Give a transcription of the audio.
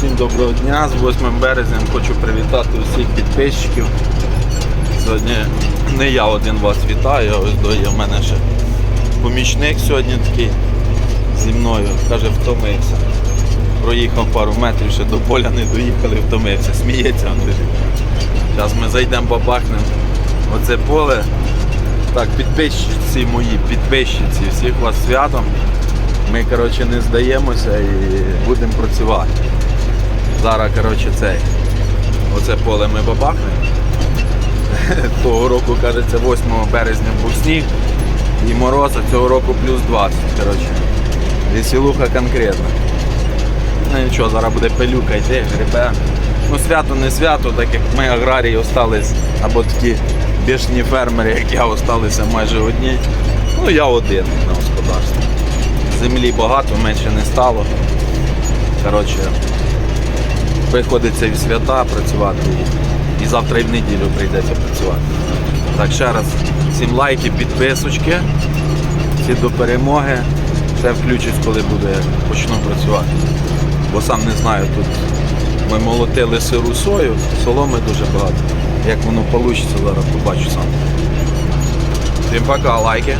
Всім доброго дня. З 8 березня хочу привітати усіх підписчиків. Сьогодні не я один вас вітаю, а ось є в мене ще помічник сьогодні такий зі мною. Каже, втомився. Проїхав пару метрів, ще до поля не доїхали, втомився. Сміється Андрій. Зараз ми зайдемо, бабахнемо оце поле. Так, підписчиці мої, підписчиці, всіх вас святом. Ми коротше, не здаємося і будемо працювати. Зараз коротше, цей, оце поле ми бабахнемо. Того року, кажеться, 8 березня був сніг і мороз, а цього року плюс 20. Коротше. Веселуха конкретна. Ну нічого, зараз буде пилюка йти, грибе. Ну свято не свято, так як ми аграрії остались, або такі бішні фермери, як я, осталися майже одні. Ну я один на господарстві. Землі багато, менше не стало. Коротше, приходиться і свята працювати, і, завтра і в неділю прийдеться працювати. Так, ще раз, всім лайки, підписочки, всі до перемоги. Ще включусь, коли буду, як почну працювати. Бо сам не знаю, тут ми молотили сиру сою, соломи дуже багато. Як воно вийде, зараз побачу сам. Всім пока, лайки.